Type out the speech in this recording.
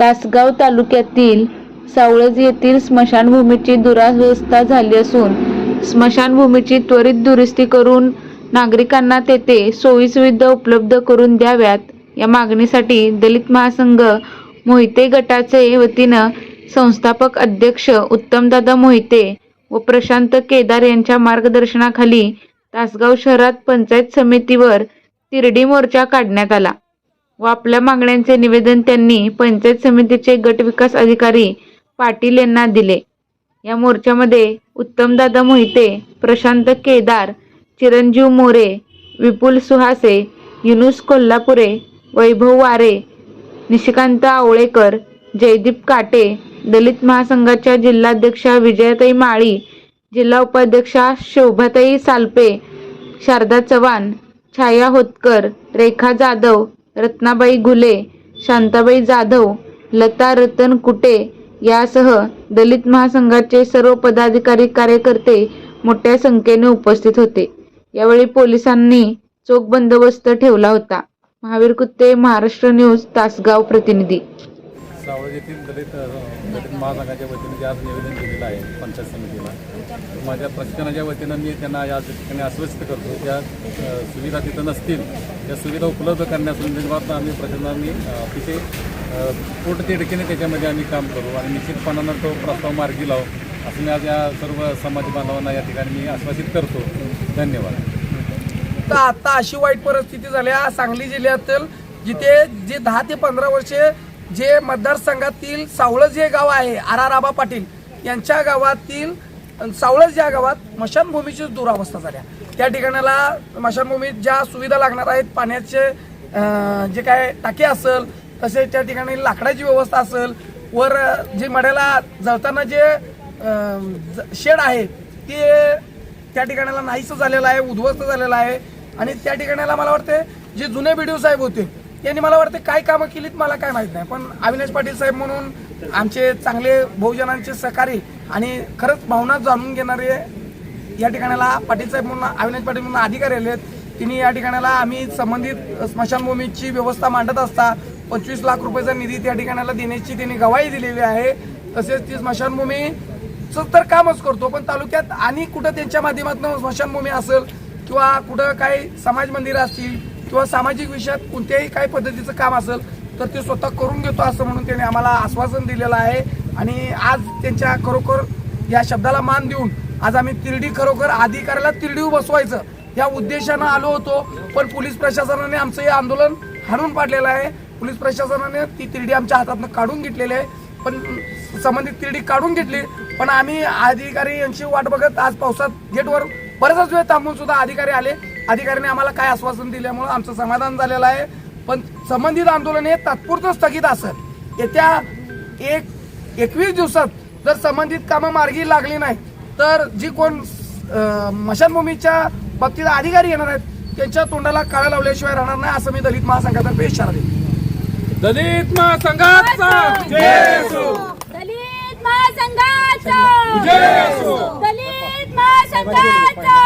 तासगाव तालुक्यातील सावळज येथील स्मशानभूमीची दुरावस्था झाली असून स्मशानभूमीची त्वरित दुरुस्ती करून नागरिकांना तेथे सोयीसुविधा उपलब्ध करून द्याव्यात. या मागणीसाठी दलित महासंघ मोहिते गटाचे वतीनं संस्थापक अध्यक्ष उत्तमदादा मोहिते व प्रशांत केदार यांच्या मार्गदर्शनाखाली तासगाव शहरात पंचायत समितीवर तिरडी मोर्चा काढण्यात आला. व आपल्या मागण्यांचे निवेदन त्यांनी पंचायत समितीचे गट विकास अधिकारी पाटील यांना दिले. या मोर्चामध्ये उत्तमदादा मोहिते प्रशांत केदार चिरंजीव मोरे विपुल सुहासे युनुस कोल्हापुरे वैभव वारे निशिकांत आवळेकर जयदीप काटे दलित महासंघाच्या जिल्हाध्यक्षा विजयाताई माळी जिल्हा उपाध्यक्षा शोभाताई सालपे शारदा चव्हाण छाया होतकर रेखा जाधव रत्नाबाई घुले शांताबाई जाधव लता रतन कुटे यासह दलित महासंघाचे सर्व पदाधिकारी कार्यकर्ते मोठ्या संख्येने उपस्थित होते. यावेळी पोलिसांनी चोख बंदोबस्त ठेवला होता. महावीर कुत्ते महाराष्ट्र न्यूज तासगाव प्रतिनिधी सावळ येथील दलित दलित महासंघाच्या वतीने आज निवेदन दिलेलं आहे पंचायत समितीला. माझ्या प्रशिक्षणाच्या वतीनं मी त्यांना या ठिकाणी आश्वस्त करतो ज्या सुविधा तिथं नसतील त्या सुविधा उपलब्ध करण्यासंदर्भात आम्ही प्रशासनाने अ, अतिशय अ, पोटतिडकीने त्याच्यामध्ये आम्ही काम करू आणि निश्चितपणानं तो प्रस्ताव मार्गी लावू असं मी आज या सर्व समाज बांधवांना या ठिकाणी मी आश्वासित करतो. धन्यवाद. तर आता अशी वाईट परिस्थिती झाली सांगली जिल्ह्यातील जिथे जे दहा ते पंधरा वर्षे जे मतदारसंघातील सावळज हे गाव आहे आर आर आबा पाटील यांच्या गावातील सावळज या गावात स्मशानभूमीची दुरावस्था झाल्या. त्या ठिकाणाला स्मशानभूमीत ज्या सुविधा लागणार आहेत पाण्याचे जे काय टाके असेल तसेच त्या ठिकाणी लाकडाची व्यवस्था असेल वर जे मड्याला जळताना जे ज- शेड आहे ते त्या ठिकाणाला नाहीसं झालेलं आहे उद्ध्वस्त झालेलं आहे. आणि त्या ठिकाणाला मला वाटते जे जुने बी साहेब होते त्यांनी मला वाटतं काय कामं केलीत मला काय माहीत नाही. पण अविनाश पाटील साहेब म्हणून आमचे चांगले बहुजनांचे सहकारी आणि खरंच भावना जाणून घेणारे या ठिकाणाला पाटील साहेब म्हणून अविनाश पाटील म्हणून अधिकारी आले आहेत. तिने या ठिकाणाला आम्ही संबंधित स्मशानभूमीची व्यवस्था मांडत असता पंचवीस लाख रुपयाचा निधी त्या ठिकाणाला देण्याची त्यांनी गवाही दिलेली आहे. तसेच ती स्मशानभूमीचं तर कामच करतो पण तालुक्यात आणि कुठं त्यांच्या माध्यमातून स्मशानभूमी असेल किंवा कुठं काही समाज मंदिरं असतील किंवा सामाजिक विषयात कोणत्याही काही पद्धतीचं काम असेल तर ते स्वतः करून घेतो असं म्हणून त्यांनी आम्हाला आश्वासन दिलेलं आहे. आणि आज त्यांच्या खरोखर या शब्दाला मान देऊन आज आम्ही तिरडी खरोखर अधिकाऱ्याला तिरडी बसवायचं या उद्देशानं आलो होतो. पण पोलीस प्रशासनाने आमचं हे आंदोलन हाणून पाडलेलं आहे. पोलीस प्रशासनाने ती तिरडी आमच्या हातातनं काढून घेतलेली आहे. पण संबंधित तिरडी काढून घेतली. पण आम्ही अधिकारी यांची वाट बघत आज पावसात गेटवर बराचच वेळ थांबून सुद्धा अधिकारी आले. अधिकाऱ्यांनी आम्हाला काय आश्वासन दिल्यामुळे आमचं समाधान झालेलं आहे. पण संबंधित आंदोलन हे तात्पुरतं स्थगित असेल. येत्या एक एकवीस दिवसात जर संबंधित कामं मार्गी लागली नाही तर जी कोण मशानभूमीच्या बाबतीत अधिकारी येणार आहेत त्यांच्या तोंडाला काळा लावल्याशिवाय राहणार नाही असं मी दलित महासंघातर्फे इशारा देतो. दलित महासंघाचा दलित महासंघाचा. जय असो. दलित महासंघाचा.